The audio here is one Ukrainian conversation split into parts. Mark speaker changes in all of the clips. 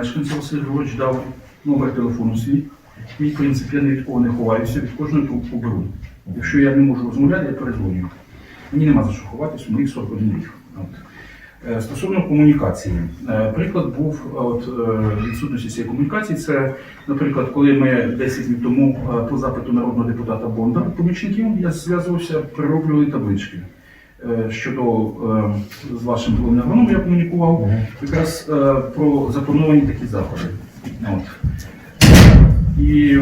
Speaker 1: Я е, Василь Григорович дав номер телефону свій. Мій принцип, я ні від кого не ховаюся, від кожної трубку беру. Якщо я не можу розмовляти, я перезвоню. Мені нема за що ховатися, моїх 41 рік. Е, Стосовно комунікації, Е, приклад був е, от, відсутності цієї комунікації. Це, наприклад, коли ми 10 днів тому по запиту народного депутата Бонда, помічників, я зв'язувався, перероблювали таблички. Е, Щодо е, з вашим головним агрономом я комунікував якраз е, про заплановані такі заходи. От. І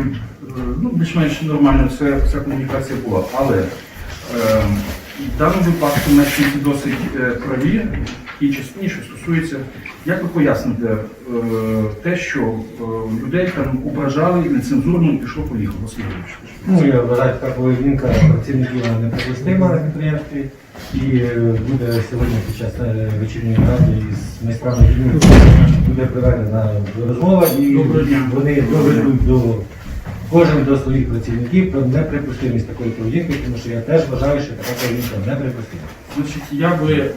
Speaker 1: ну, більш-менш нормально вся, вся комунікація була. Але в даному випадку мешканці досить праві тій частині, що стосується, як ви поясните е, те, що е, людей там ображали і нецензурно пішло поїхало Василь Григорович.
Speaker 2: Ну, я вважаю, така поведінка працівників неприпустима на підприємстві. І е, буде сьогодні під час вечірньої ради із майстрами гімну буде проведена розмова і вони доведуть до кожен до своїх працівників про неприпустимість такої поведінки, тому що я теж вважаю, що така поведінка неприпустима.
Speaker 1: Значить, я би, е,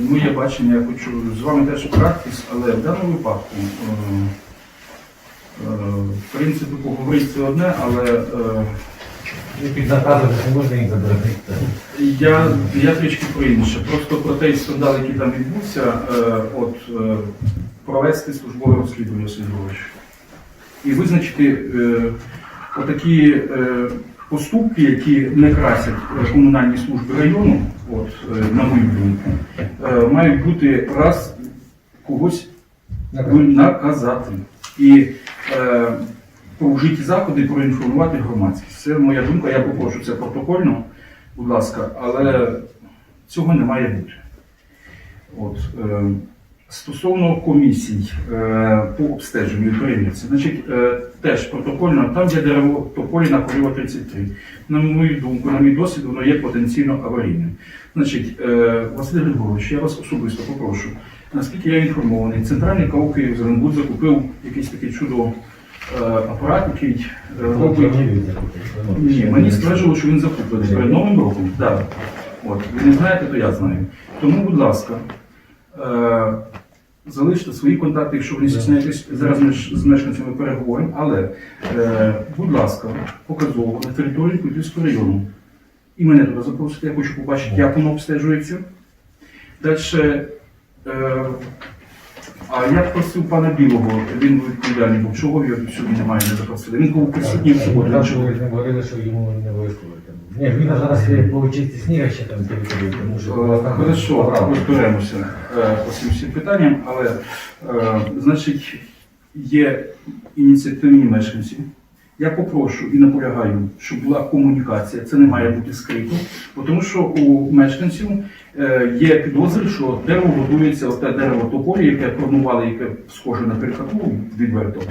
Speaker 1: моє бачення, я хочу з вами теж практис, але в даному випадку, е, е, в принципі, поговорити це одне, але е,
Speaker 2: під наказом не можна їх заборонити.
Speaker 1: я, я трішки про інше. Просто про той скандал, який там відбувся, е, от, е, провести службове розслідування Василь. І визначити е, отакі е, поступки, які не красять е, комунальні служби району, от, е, на мою думку, е, мають бути раз когось наказати. І е, про вжиті заходи проінформувати громадськість. Це моя думка, я попрошу це протокольно, будь ласка, але цього не має бути. От, е, стосовно комісій е, по обстеженню і перевірці, значить, е, теж протокольно, там є дерево тополі на Коріва 33. На мою думку, на мій досвід, воно є потенційно аварійним. Значить, е, Василь Григорович, я вас особисто попрошу. Наскільки я інформований, центральний КАУ Київзеленбуд закупив якийсь такий чудо е, апарат, який е, робить. Ні, мені стверджували, що він закуплений перед Новим роком. Да. От, ви не знаєте, то я знаю. Тому, будь ласка, е, залиште свої контакти, якщо ви не стісняєтесь, зараз ми ж з мешканцями переговоримо, але, е, будь ласка, показово на території Кутівського району. І мене туди запросити, я хочу побачити, як воно обстежується. Далі, е, а я просив пана Білого, він був відповідальний, бо чого його сьогодні немає, не запросили. Він був присутній суботу.
Speaker 2: Там говорили, що йому не обов'язково. Ні, він зараз по сніга ще там території, тому що
Speaker 1: Е, Хорошо, розберемося е, по цим всім питанням, але е, значить є ініціативні мешканці. Я попрошу і наполягаю, щоб була комунікація, це не має бути скрито, тому що у мешканців є підозри, що дерево годується, оте дерево тополі, яке формували, яке схоже на перекату відверто,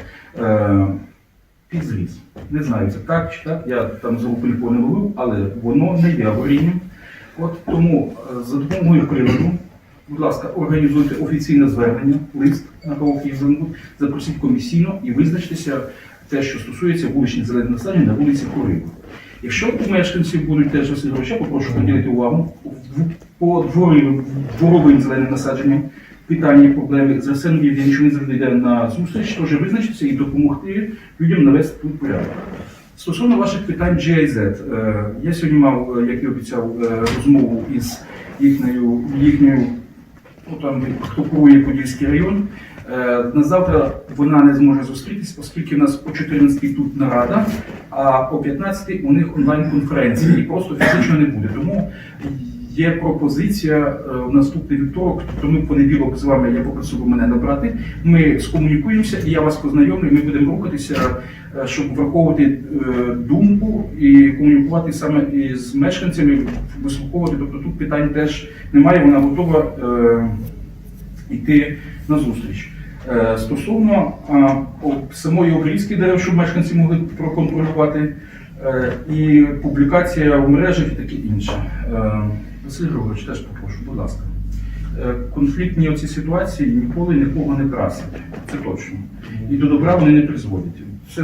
Speaker 1: під зріз. Не знаю, це так чи так, я там за руку не ловив, але воно не є аварійним. От тому е, за допомогою приладу, будь ласка, організуйте офіційне звернення, лист на КО «Київзеленбуд», запросіть комісійно і визначтеся те, що стосується вуличних зелених насаджень на вулиці Курива. Якщо у мешканців будуть теж я попрошу поділити увагу по дворовим зеленим насадженням, питання, проблеми. За все є, якщо він завжди йде на зустріч, теж визначитися і допомогти людям навести тут порядок. Стосовно ваших питань GIZ, е, я сьогодні мав, е, як і обіцяв, е, розмову із їхньою, їхньою ну, там, хто курує Подільський район. Е, На завтра вона не зможе зустрітись, оскільки в нас о 14 тут нарада, а о 15 у них онлайн-конференція і просто фізично не буде. Тому є пропозиція е, в наступний вівторок, тому в понеділок з вами я попросив мене набрати. Ми скомунікуємося і я вас познайомлю. Ми будемо рухатися, е, щоб враховувати думку і комунікувати саме із мешканцями, вислуховувати. Тобто тут питань теж немає. Вона готова йти на зустріч. Е, Стосовно самої обрізки дерев, щоб мешканці могли проконтролювати, е, і публікація в мережах і таке інше. Е, Василь Григорович, теж попрошу, будь ласка. Е, Конфліктні оці ситуації ніколи нікого не красять. Це точно. І до добра вони не призводять. Це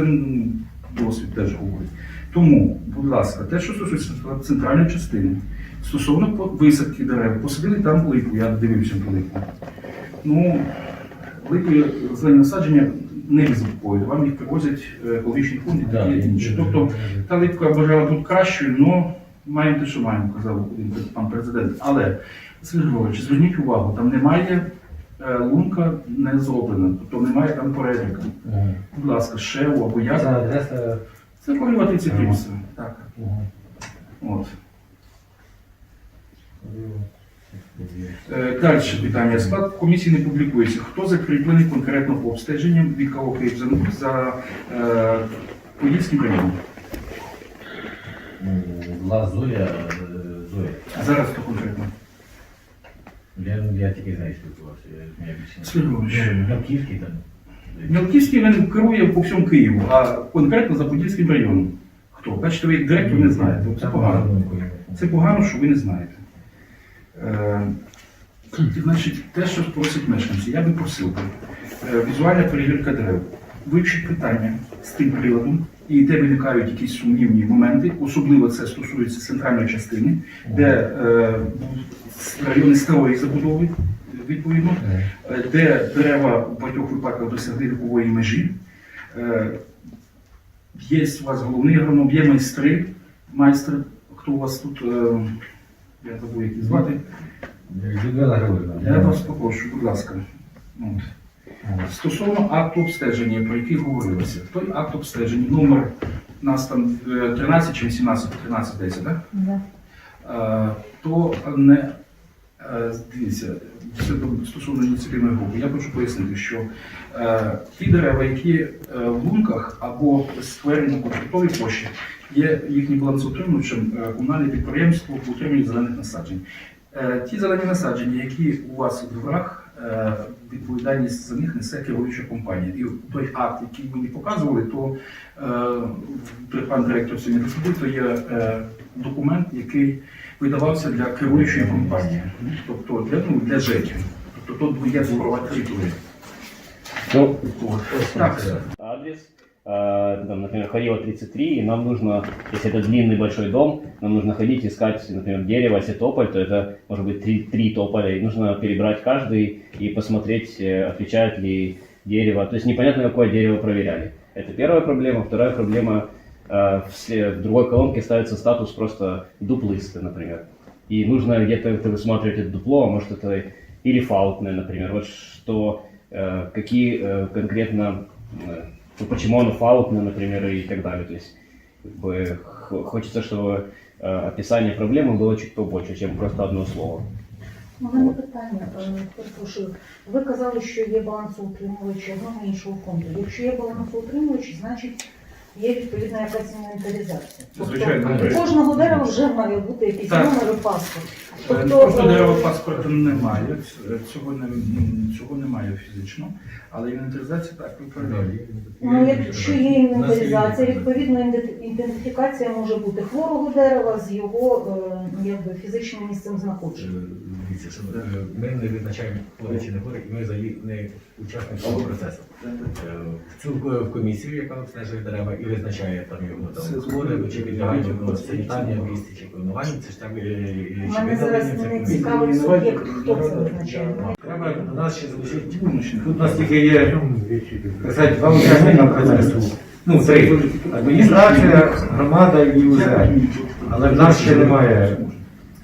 Speaker 1: досвід теж говорить. Тому, будь ласка, те, що стосується центральної частини, стосовно висадки дерев, посадили там липу, я дивився по липу. Ну, великі зелені насадження не ризикують. Вам їх привозять е, екологічні фонди
Speaker 2: Да,
Speaker 1: такі
Speaker 2: і-
Speaker 1: інші. Тобто та липка бажала бути кращою, але маємо те, що маємо, казав пан президент. Але, Сергій Григорович, зверніть увагу, там немає е, лунка не зроблена, тобто немає там поребрика.
Speaker 2: Мгм.
Speaker 1: Будь ласка, ШЕУ або
Speaker 2: Це
Speaker 1: як.
Speaker 2: адреса.
Speaker 1: Це королева 33 все. Так.
Speaker 2: Мгм.
Speaker 1: От. Е, Далі питання. Склад комісії не публікується. Хто закріплений конкретно по обстеженням від кого Київ за, за е, Подільським районом?
Speaker 2: Була Зоя, е, Зоя.
Speaker 1: А зараз хто конкретно?
Speaker 2: Я, я тільки знаю, спілкувався. Я, я більше не
Speaker 1: Григорович.
Speaker 2: Ну, Гамківський там.
Speaker 1: Мілківський він керує по всьому Києву, а конкретно за Подільським районом. Хто? Бачите, ви як директор не знаєте. Це погано. Це погано, що ви не знаєте. Е, значить, те, що просять мешканці, я би просив би. Е, візуальна перевірка дерев. Вивчіть питання з тим приладом, і де виникають якісь сумнівні моменти, особливо це стосується центральної частини, де е, райони старої забудови, відповідно, де дерева в багатьох випадках досягли вікової межі. Є у вас головний агроном, є майстри, майстер, хто у вас тут, я забув, як їх звати.
Speaker 2: Людмила Григорівна.
Speaker 1: Я вас попрошу, будь ласка. От. Стосовно акту обстеження, про який говорилося, той акт обстеження, номер у нас там е, 13 чи 18, 13 10, так?
Speaker 3: Да.
Speaker 1: Е, то не е, дивіться, стосовно ініціативної групи. Я хочу пояснити, що е, ті дерева, які е, в лунках або сквері на конфліктовій площі, є їхнім балансоутримувачем е, комунальне підприємство по утриманню зелених насаджень. Е, ті зелені насадження, які у вас у дворах, е, відповідальність за них несе керуюча компанія. І той акт, який мені показували, то е, пан директор сьогодні то є е, документ, який видавався для керуючої компанії, тобто для, ну, для ЖЕКів. Тобто тут є цифрова територія.
Speaker 4: Ну,
Speaker 1: От. Так, все.
Speaker 4: адрес, э, там, например, Харева 33, и нам нужно, если это длинный большой дом, нам нужно ходить искать, например, дерево, если тополь, то это может быть три, три тополя, и нужно перебрать каждый и посмотреть, э, отвечает ли дерево. То есть непонятно, какое дерево проверяли. Это первая проблема. Вторая проблема, э, в, сле- в другой колонке ставится статус просто дуплысты, например. И нужно где-то это высматривать это дупло, а может это или фаутное, например. Вот что, э, какие э, конкретно, э, ну, почему оно фаутное, например, и так далее. То есть как бы, х- хочется, чтобы э, описание проблемы было чуть побольше, чем просто одно слово.
Speaker 3: У мене питання, е, перепрошую. Ви казали, що є балансоутримувачі одного і іншого фонду. Якщо є балансоутримувачі, значить є відповідна якась інвентаризація.
Speaker 1: Звичайно.
Speaker 3: у кожного дерева вже має бути якийсь
Speaker 1: Так.
Speaker 3: номер і паспорт.
Speaker 1: Е,
Speaker 3: Тобто, е,
Speaker 1: дерева паспорта немає, цього, не, цього немає фізично, але інвентаризація так виправляє.
Speaker 3: Ну, якщо є інвентаризація, відповідно ідент- ідентифікація може бути хворого дерева з його е, якби, фізичним місцем знаходження.
Speaker 2: Дивіться, що е, ми не визначаємо хворий чи не хворий, і ми взагалі не учасники цього процесу. Е, В цю е, в комісію, яка обстежує дерева і визначає там його там хворе, чи підлягають його санітарні обійсті, чи пильнування, це ж там е, чи
Speaker 3: мене зараз хто це визначає.
Speaker 2: Треба нас ще залишити. Тут у нас тільки є так сказати, два учасника процесу. Ну, три. Адміністрація, громада і УЗР. Але в нас ще немає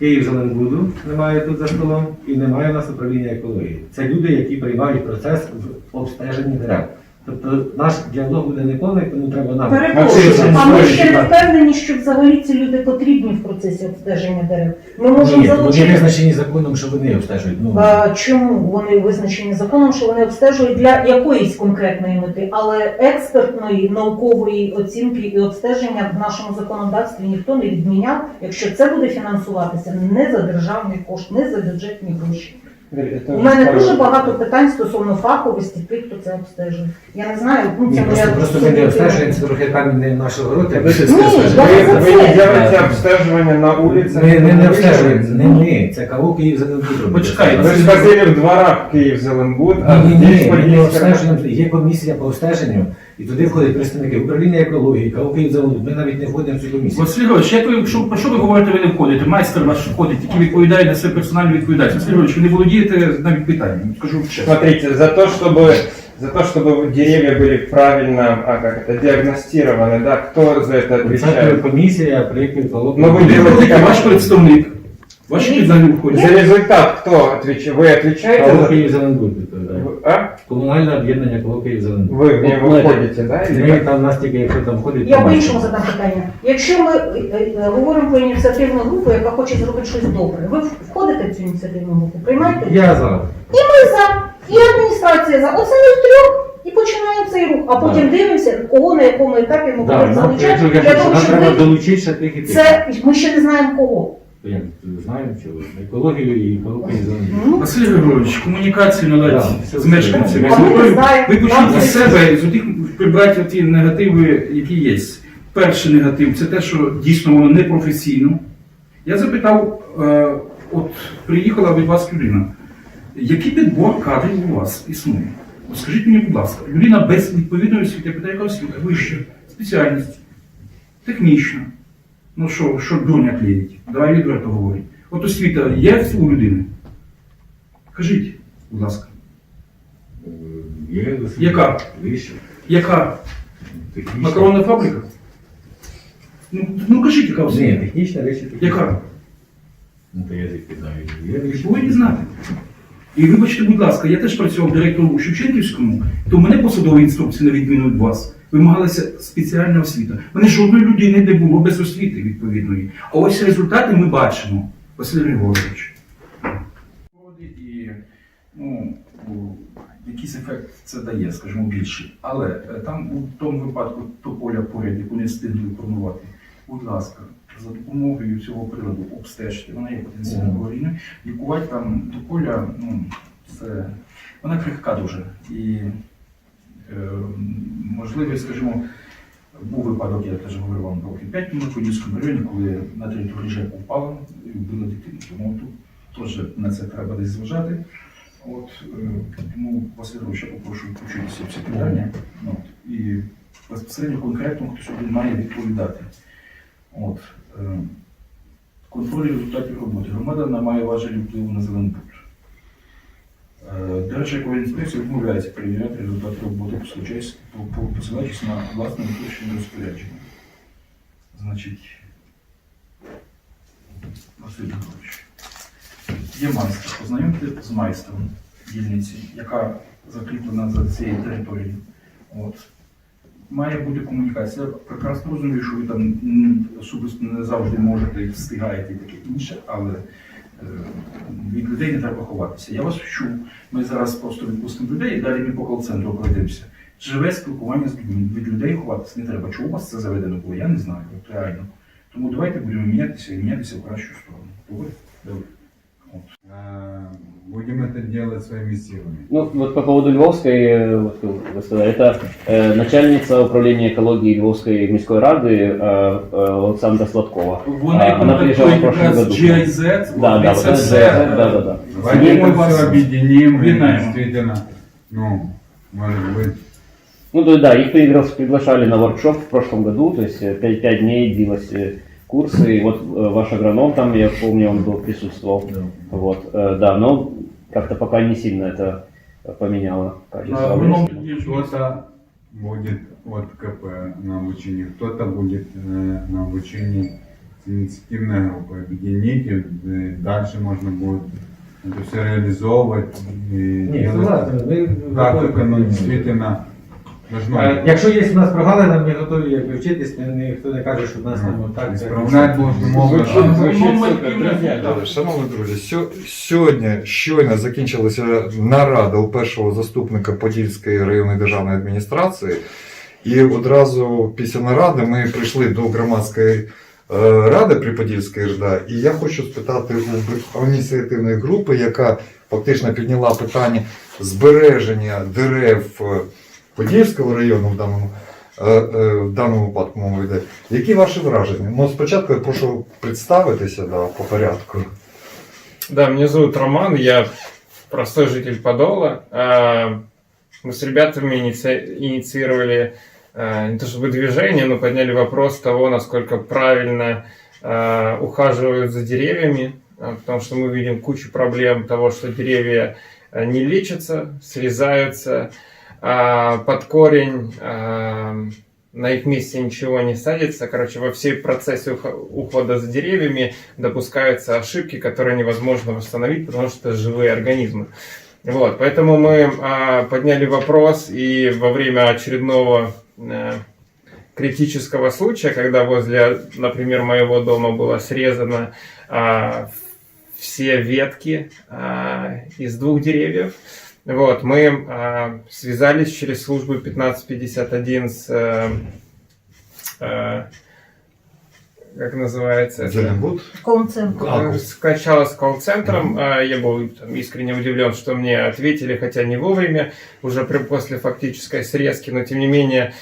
Speaker 2: Київ Зеленбуду, немає тут за столом, і немає у нас управління екології. Це люди, які приймають процес в обстеженні дерев. Тобто наш діалог буде не повний, тому треба нам.
Speaker 3: Перепрошую, а ми ще не впевнені, що взагалі ці люди потрібні в процесі обстеження дерев. Ми можемо
Speaker 2: Ні, вони визначені законом, що вони обстежують. Ну,
Speaker 3: А, чому вони визначені законом, що вони обстежують для якоїсь конкретної мети, але експертної наукової оцінки і обстеження в нашому законодавстві ніхто не відміняв, якщо це буде фінансуватися не за державний кошт, не за бюджетні гроші. У мене дуже багато питань стосовно фаховості тих, хто це обстежує. Я не знаю, ну це
Speaker 2: просто,
Speaker 3: моя
Speaker 2: просто ми не обстежуємо, це трохи камінь не нашого роти.
Speaker 3: Ні,
Speaker 5: Ви не
Speaker 3: це.
Speaker 5: робите обстежування на вулиці?
Speaker 2: Ми, ми не обстежуємо, не ми, це КАУ Київ Зеленбуд.
Speaker 1: Почекайте,
Speaker 5: Ви ж ходили в дворах Київ Зеленбуд, а
Speaker 2: Ні, ні, ні, ми не обстежуємо, є комісія по обстеженню, І туди входять представники управління екології, Київзаводу. Ми навіть не входимо в цю комісію.
Speaker 1: Василь Григорович, як ви, що, про що ви говорите, ви не входите? Майстер ваш входить, який відповідає на себе персональну відповідальність. Василь Григорович, ви не володієте навіть питанням, скажу чесно.
Speaker 5: Смотрите, за то, чтобы за то, чтобы деревья были правильно, а как это, диагностированы, да, кто за это
Speaker 2: Це
Speaker 5: отвечает?
Speaker 2: комісія проєкту екології.
Speaker 5: Ну, ви
Speaker 1: Ви
Speaker 5: делаете
Speaker 1: входите, ваш представник, ваші підзаги входять.
Speaker 5: За результат кто отвечает? Вы отвечаете
Speaker 2: Кого
Speaker 5: за...
Speaker 2: Київзеленбуд відповідає.
Speaker 5: Вы- А?
Speaker 2: Комунальне об'єднання Кого Київзеленбуд.
Speaker 5: Вы в него
Speaker 4: Ну, это-
Speaker 5: входите, да? или
Speaker 2: Ми
Speaker 5: как?
Speaker 2: там нас тільки, якщо там входить,
Speaker 3: Я
Speaker 2: то
Speaker 3: по-іншому
Speaker 2: бачимо.
Speaker 3: задам питання. Якщо ми е, е, говоримо про ініціативну групу, яка хоче зробити щось добре, ви входите в цю ініціативну групу? Приймаєте?
Speaker 2: Я за.
Speaker 3: І ми за, і адміністрація за. Оце ми втрьох і починаємо цей рух. А потім дивимося, кого на якому етапі ми
Speaker 2: Да,
Speaker 3: будемо
Speaker 2: нам,
Speaker 3: залучати
Speaker 2: я
Speaker 3: для
Speaker 2: кажу,
Speaker 3: того,
Speaker 2: нам
Speaker 3: щоб
Speaker 2: треба
Speaker 3: ви...
Speaker 2: долучити ще тих і тих.
Speaker 3: це ми ще не знаємо кого.
Speaker 2: Як, знаємо, що екологію і Київзеленбуд.
Speaker 3: Ну,
Speaker 1: Василь Григорович, комунікацію наладьте
Speaker 2: Да,
Speaker 1: з мешканцями.
Speaker 3: А ми не
Speaker 1: Ви,
Speaker 3: знаємо.
Speaker 1: ви
Speaker 3: Нам
Speaker 1: почніть з себе, з тих прибрати ті негативи, які є. Перший негатив це те, що дійсно воно непрофесійно. Я запитав, е, от приїхала від вас людина, який підбор кадрів у вас існує? От скажіть мені, будь ласка, людина без відповідної освіти, я питаю, яка освіта? Вища, спеціальність, технічна. Ну що, що дурня клеїть? Давай відверто говорить. От освіта є у людини? Кажіть, будь ласка,
Speaker 2: Є досвід.
Speaker 1: Яка?
Speaker 2: Вище.
Speaker 1: яка
Speaker 2: Технічна.
Speaker 1: макаронна фабрика? Ну, ну кажіть, яка
Speaker 2: Ні, технічна технічна.
Speaker 1: Яка?
Speaker 2: Ну, то я звідки знаю.
Speaker 1: Ви
Speaker 2: вище.
Speaker 1: повинні знати. І вибачте, будь ласка, я теж працював директором у Шевченківському, то мене посадові інструкції, на відміну від вас, вимагалася спеціальна освіта. У мене жодної людини не було без освіти відповідної. А ось результати ми бачимо, Василь Григорович. І ну, якийсь ефект це дає, скажімо, більший. Але е, там у тому випадку тополя поряд, яку не встигли формувати, будь ласка, за допомогою цього приладу обстежте, вона є потенційно аварійною. Лікувати там тополя, ну, це вона крихка дуже. І е, можливо, скажімо, був випадок, я теж говорив вам років 5 тому в Подільському районі, коли на території ЖЕКу впала і вбила дитину. Тому тут теж на це треба десь зважати. От, е, тому Василь Григорович, попрошу включитися в ці питання. От, і безпосередньо конкретно хто сьогодні має відповідати. От, е, контроль результатів роботи. Громада не має важелі впливу на зелений. Е, Держа інспекція відмовляється перевіряти результати роботи, посилаючись- по- по- посилаючись на власне виключення розпорядження. Значить, Василь Григорович, є майстер. Познайомте з майстром дільниці, яка закріплена за цією територією. От. Має бути комунікація. Я прекрасно розумію, що ви там особисто не завжди можете встигаєте і таке інше, але е, від людей не треба ховатися. Я вас вчу. Ми зараз просто відпустимо людей і далі ми по кол-центру пройдемося. Живе спілкування з людьми. Від людей ховатися не треба. Чому у вас це заведено було? Я не знаю, реально. Тому давайте будемо мінятися і мінятися в кращу сторону. Добре? Добре.
Speaker 6: А, Будем это делать своими силами.
Speaker 4: Ну, вот по поводу Львовской, э, вот вы сказали, это э, начальница управления экологии Львовской міської ради э, э, Олександра Сладкова.
Speaker 1: Вона
Speaker 4: А, вона приїжджала в прошлом
Speaker 1: якраз
Speaker 4: году.
Speaker 1: GIZ,
Speaker 4: Да,
Speaker 1: от
Speaker 4: да,
Speaker 1: це
Speaker 4: вот это,
Speaker 1: все,
Speaker 4: да, да, да, да.
Speaker 6: Давайте
Speaker 1: Сидимо
Speaker 6: это
Speaker 1: вас-
Speaker 6: все объединим и
Speaker 1: объединаем.
Speaker 6: действительно, ну, может быть,
Speaker 4: Ну да, да, их пригла- приглашали на воркшоп в прошлом году, то есть 5, дней длилось э, курсы, и вот э, ваш агроном там, я помню, он был, присутствовал. Вот, э, да, но как-то пока не сильно это э, поменяло качество.
Speaker 1: А, воно
Speaker 4: обучения.
Speaker 1: є
Speaker 6: кто-то будет от КП на обучении, кто-то будет э, на обучении с инициативной группой. Объедините, э, дальше можно будет это все реализовывать и
Speaker 2: Ні,
Speaker 6: делать
Speaker 2: согласен. Ми
Speaker 6: так, как
Speaker 2: готові.
Speaker 6: оно действительно должно
Speaker 2: Е. Якщо є у нас прогалина, ми готові як вчитись, ні- ніхто не каже, що в нас там так.
Speaker 6: Образом.
Speaker 7: Е, Шановні друзі, сьо- сьогодні щойно закінчилася нарада у першого заступника Подільської районної державної адміністрації, і одразу після наради ми прийшли до громадської е, ради при Подільській РДА, і я хочу спитати у у ініціативної групи, яка фактично підняла питання збереження дерев е, Подільського району в даному. е, е, В даному випадку мова йде. Які ваші враження? Ну, спочатку я прошу представитися да, по порядку.
Speaker 5: Да, меня зовут Роман, я простой житель Подола. А, мы с ребятами иници- инициировали э, не то чтобы движение, но подняли вопрос того, насколько правильно э, ухаживают за деревьями, э, потому что мы видим кучу проблем того, что деревья э, не лечатся, срезаются, а под корень э, на их месте ничего не садится. Короче, во всей процессе ухода за деревьями допускаются ошибки, которые невозможно восстановить, потому что это живые организмы. Вот, поэтому мы а, подняли вопрос и во время очередного э, критического случая, когда возле, например, моего дома было срезано а, все ветки а, из двух деревьев, вот, мы а, связались через службу 1551 с, э, э, как называется, это?
Speaker 7: Зеленбуд.
Speaker 3: Колценко.
Speaker 7: А,
Speaker 5: скачала с колл-центром. Я был там, искренне удивлен, что мне ответили, хотя не вовремя, уже при, после фактической срезки, но тем не менее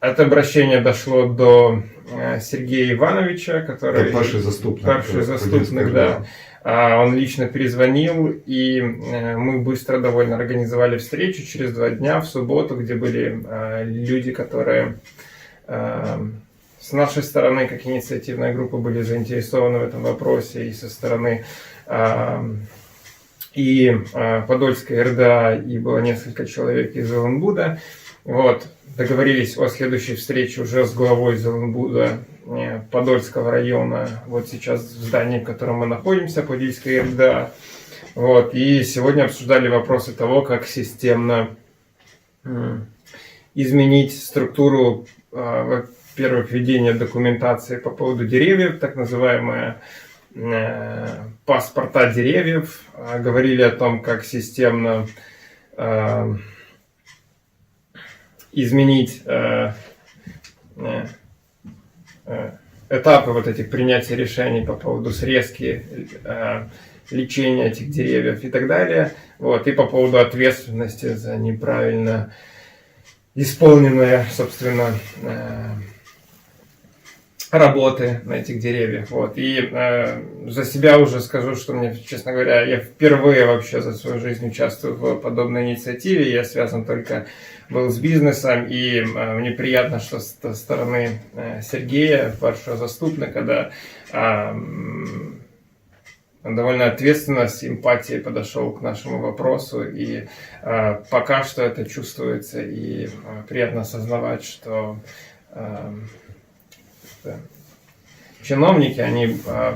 Speaker 5: это обращение дошло до э, Сергея Ивановича, который...
Speaker 7: Как перший заступник.
Speaker 5: Перший заступник, да. А, Он лично перезвонил, и э, мы быстро довольно организовали встречу через два дня в субботу, где были э, люди, которые э, с нашей стороны, как инициативная группа, были заинтересованы в этом вопросе, и со стороны э, и э, Подольской РДА, и было несколько человек из Зеленбуда. Вот, договорились о следующей встрече уже с главой Зеленбуда э, Подольского района, вот сейчас в здании, в котором мы находимся, Подольская РДА. Вот, и сегодня обсуждали вопросы того, как системно изменить структуру, э, во-первых, ведения документации по поводу деревьев, так называемая э, паспорта деревьев. Говорили о том, как системно изменить э, э, э, этапы вот этих принятия решений по поводу срезки, э, лечения этих деревьев и так далее. Вот, и по поводу ответственности за неправильно исполненные, собственно, э, работы на этих деревьях. Вот. И э, за себя уже скажу, что мне, честно говоря, я впервые вообще за свою жизнь участвую в подобной инициативе. Я связан только был с бизнесом, и э, мне приятно, что со стороны э, Сергея, вашего заступника, да, а, довольно ответственно, с эмпатией подошел к нашему вопросу, и э, пока что это чувствуется, и приятно осознавать, что чиновники, они э,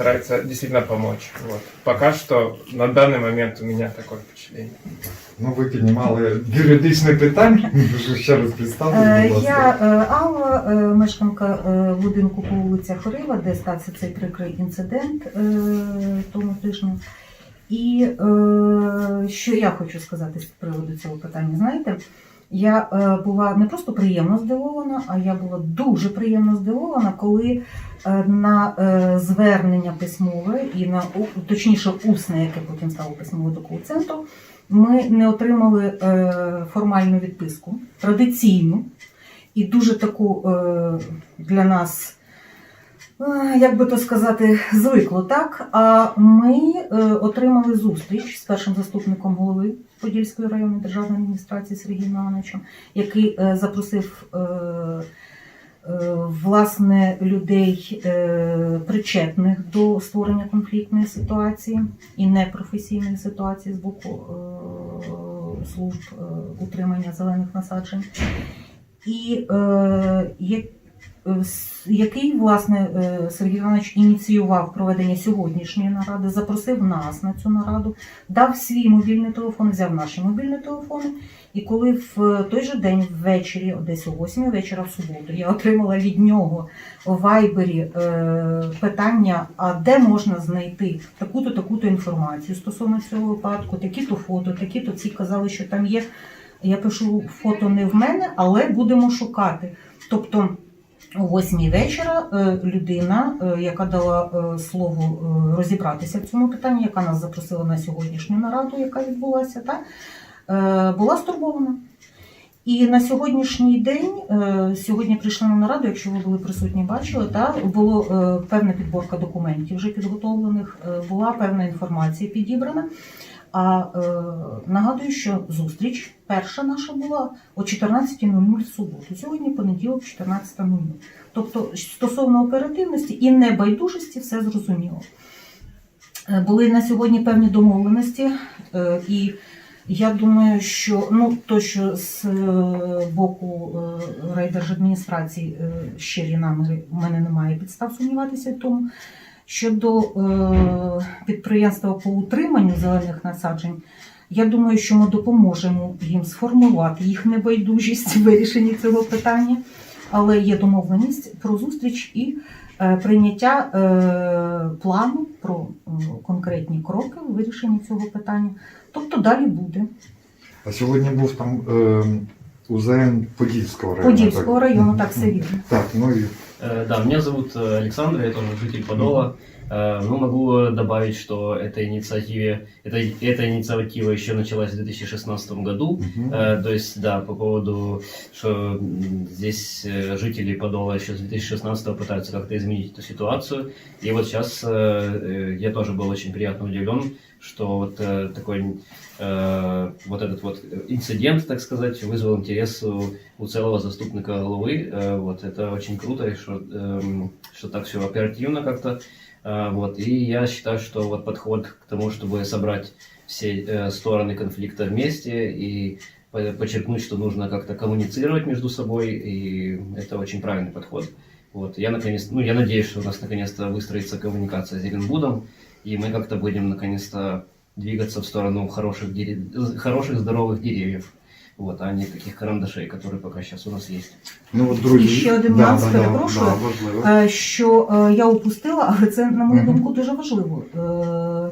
Speaker 5: м, стараются действительно помочь. Вот. Пока что на данный момент у меня такое впечатление.
Speaker 7: Ну, ви піднімали юридичне питання. Дуже ще раз представте, будь
Speaker 3: Я
Speaker 7: ласка.
Speaker 3: е, Алла, е, мешканка е, будинку по вулиця Хорива, де стався цей прикрий інцидент е, тому тижні. І е, що я хочу сказати з приводу цього питання, знаєте, я е, була не просто приємно здивована, а я була дуже приємно здивована, коли е, на е, звернення письмове і на точніше усне, яке потім стало письмове до кол-центру, ми не отримали е, формальну відписку, традиційну і дуже таку е, для нас, як би то сказати, звикло, так? А ми е, отримали зустріч з першим заступником голови Подільської районної державної адміністрації Сергієм Івановичем, який е, запросив. Е, Власне, людей причетних до створення конфліктної ситуації і непрофесійної ситуації з боку служб утримання зелених насаджень. І який, власне, е, Сергій Іванович ініціював проведення сьогоднішньої наради, запросив нас на цю нараду, дав свій мобільний телефон, взяв наші мобільні телефони. І коли в той же день ввечері, десь о 8 вечора в суботу, я отримала від нього у Вайбері е, питання, а де можна знайти таку-то, таку-то інформацію стосовно цього випадку, такі-то фото, такі-то ці казали, що там є. Я пишу фото не в мене, але будемо шукати. Тобто о 8 вечора е, людина, е, яка дала е, слово розібратися в цьому питанні, яка нас запросила на сьогоднішню нараду, яка відбулася, та, була стурбована. І на сьогоднішній день, сьогодні прийшли на нараду, якщо ви були присутні, бачили, та було е, певна підборка документів вже підготовлених, була певна інформація підібрана. А е, нагадую, що зустріч перша наша була о 14.00 в суботу. Сьогодні понеділок, 14.00. Тобто, стосовно оперативності і небайдужості, все зрозуміло. Е, Були на сьогодні певні домовленості, е, і я думаю, що ну то, що з е, боку е, райдержадміністрації е, щирі наміри, у мене немає підстав сумніватися в тому. Щодо е, підприємства по утриманню зелених насаджень, я думаю, що ми допоможемо їм сформувати їх небайдужість в вирішенні цього питання, але є домовленість про зустріч і е, прийняття е, плану про е, конкретні кроки в вирішенні цього питання. Тобто далі буде.
Speaker 7: А сьогодні був там е, УЗН Подільського району.
Speaker 3: Подільського району, так все вірно.
Speaker 7: Так, ну і
Speaker 4: Да, меня зовут э, Александр, я тоже житель Подола. Э, Ну, могу добавить, что эта инициатива, эта, эта инициатива еще началась в 2016 году.
Speaker 7: мгм.
Speaker 4: Э, То есть, да, по поводу, что здесь э, жители Подола еще с 2016 пытаются как-то изменить эту ситуацию. И вот сейчас я тоже был очень приятно удивлен, что вот такой вот этот вот инцидент, так сказать, вызвал интерес у, у целого заступника головы. Вот это очень круто, что, эм, что так все оперативно как-то. Э, Вот. И я считаю, что вот подход к тому, чтобы собрать все э, стороны конфликта вместе и по- подчеркнуть, что нужно как-то коммуницировать между собой, и это очень правильный подход. Вот. Я наконец, ну, я надеюсь, что у нас наконец-то выстроится коммуникация с Зеленбудом, и мы как-то будем наконец-то двигаться в сторону хороших, дере- хороших здоровых деревьев. Вот, а не таких карандашей, которые пока сейчас у нас есть.
Speaker 7: Ну, от, друзі,
Speaker 3: І ще один
Speaker 7: да,
Speaker 3: нюанс,
Speaker 7: да, да,
Speaker 3: перепрошую.
Speaker 7: да, важливо.
Speaker 3: Е, що е, я упустила, але це, на мою
Speaker 7: Мгм.
Speaker 3: думку, дуже важливо. Е,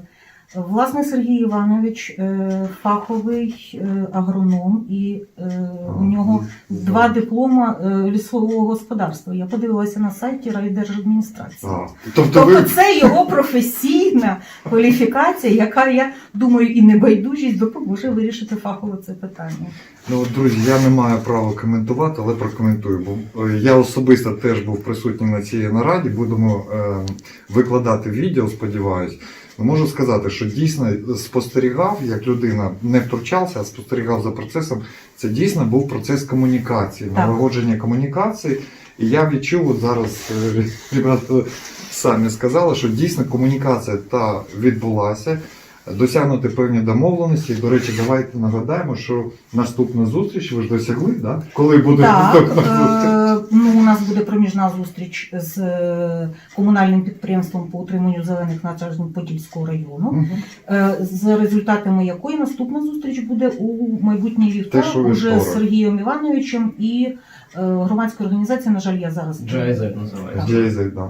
Speaker 3: Власне, Сергій Іванович е, фаховий е, агроном, і е, у нього два диплома лісового господарства. Я подивилася на сайті райдержадміністрації.
Speaker 7: А, тобто ви
Speaker 3: Тобто це його професійна кваліфікація, яка, я думаю, і небайдужість допоможе вирішити фахово це питання.
Speaker 7: Ну, друзі, я не маю права коментувати, але прокоментую. Бо я особисто теж був присутній на цій нараді. Будемо викладати відео, сподіваюсь. Можу сказати, що дійсно спостерігав, як людина не втручався, а спостерігав за процесом. Це дійсно був процес комунікації, налагодження комунікації. І я відчув, от зараз е, ребята самі сказали, що дійсно комунікація та відбулася. Досягнути певні домовленості. І, До речі, давайте нагадаємо, що наступна зустріч ви ж досягли, да? коли буде
Speaker 3: Так,
Speaker 7: наступна зустріч?
Speaker 3: е, ну, у нас буде проміжна зустріч з е, комунальним підприємством по утриманню зелених насаджень Подільського району,
Speaker 7: Мгм.
Speaker 3: е, з результатами якої наступна зустріч буде у майбутній вівторок уже з Сергієм Івановичем і е, громадська організація, на жаль, я зараз
Speaker 4: GIZ называется.
Speaker 7: GIZ, да.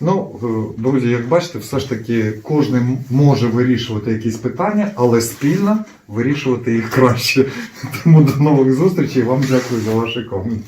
Speaker 7: Ну, е, друзі, як бачите, все ж таки кожен може вирішувати якісь питання, але спільно вирішувати їх краще. Тому до нових зустрічей. Вам дякую за ваші коменти.